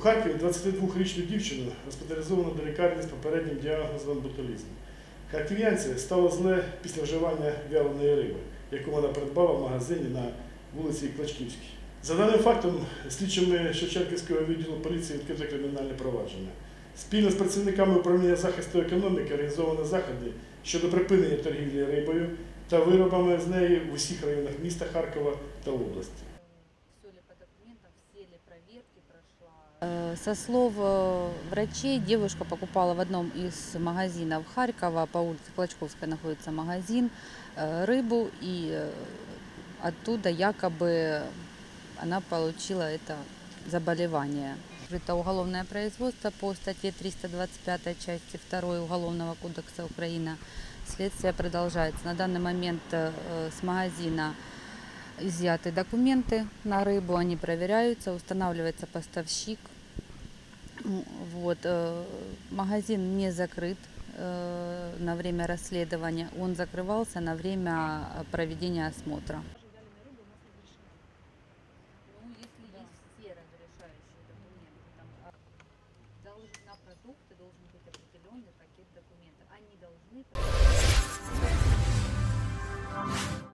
Харкові 22-річну дівчину госпіталізовано до лікарні з попереднім діагнозом ботулізму. Харків'янці стало зле після вживання вяленої риби, яку вона придбала в магазині на вулиці Клачківській. За даним фактом, слідчими Шевченківського відділу поліції відкрито кримінальне провадження. Спільно з працівниками управління захисту економіки організовано заходи щодо припинення торгівлі рибою та виробами з неї в усіх районах міста Харкова та області. Проверки прошла. Э, Со слов э, врачей, девушка покупала в одном из магазинов Харькова, по улице Клочковской находится магазин, э, рыбу, и оттуда якобы она получила это заболевание. Это уголовное производство по статье 325 части 2 Уголовного кодекса Украины. Следствие продолжается. На данный момент с магазина изъяты документы на рыбу, они проверяются, устанавливается поставщик. Вот, э, магазин не закрыт э, на время расследования, он закрывался на время э, проведения осмотра. Ну, а, продукты должен быть определенный пакет документов. Они должны